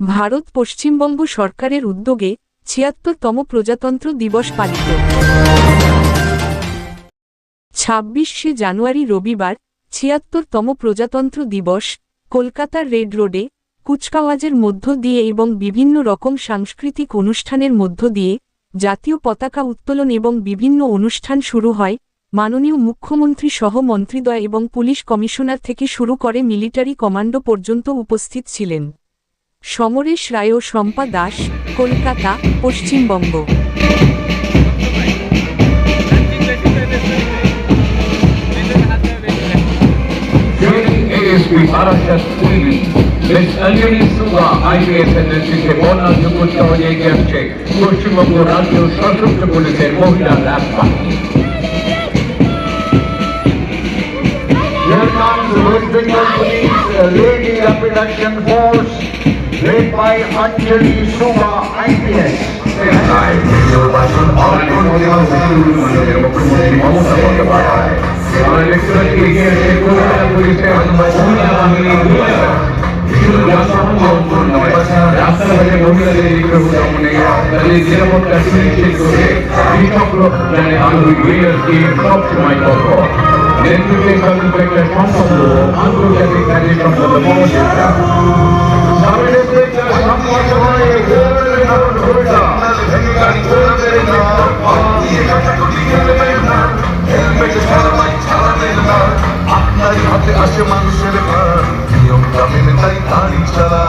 ভারত পশ্চিমবঙ্গ সরকারের উদ্যোগে ছিয়াত্তরতম প্রজাতন্ত্র দিবস পালিত। ছাব্বিশে জানুয়ারি রবিবার ছিয়াত্তরতম প্রজাতন্ত্র দিবস কলকাতার রেড রোডে, কুচকাওয়াজের মধ্য দিয়ে এবং বিভিন্ন রকম সাংস্কৃতিক অনুষ্ঠানের মধ্য দিয়ে জাতীয় পতাকা উত্তোলন এবং বিভিন্ন অনুষ্ঠান শুরু হয়। মাননীয় মুখ্যমন্ত্রী সহ মন্ত্রীদ্বয় এবং পুলিশ কমিশনার থেকে শুরু করে মিলিটারি কমান্ডো পর্যন্ত উপস্থিত ছিলেন। সমরেশ রায় ও শম্পা দাস কলকাতা পশ্চিমবঙ্গ। পশ্চিমবঙ্গ রাজ্য সশস্ত্র পুলিশের মহিলা West Bengal Police Lady Rapid Action Force, led by Anjali Suba, IPS. রাস্তার বাইরে মহিলাদের এইগুলো মানে তাহলে যেরকম কাশ্মীর করে কৃষকরা মানে আমি গৃহস্থী সব সময় করব নেতৃত্বে সরকার একটা সম্পদ আন্তর্জাতিক কাজে সম্পদ মহাশিক্ষা আপনার হাতে আসে মানুষের ভার। নিয়মটা মেনে তাই গাড়ি চালা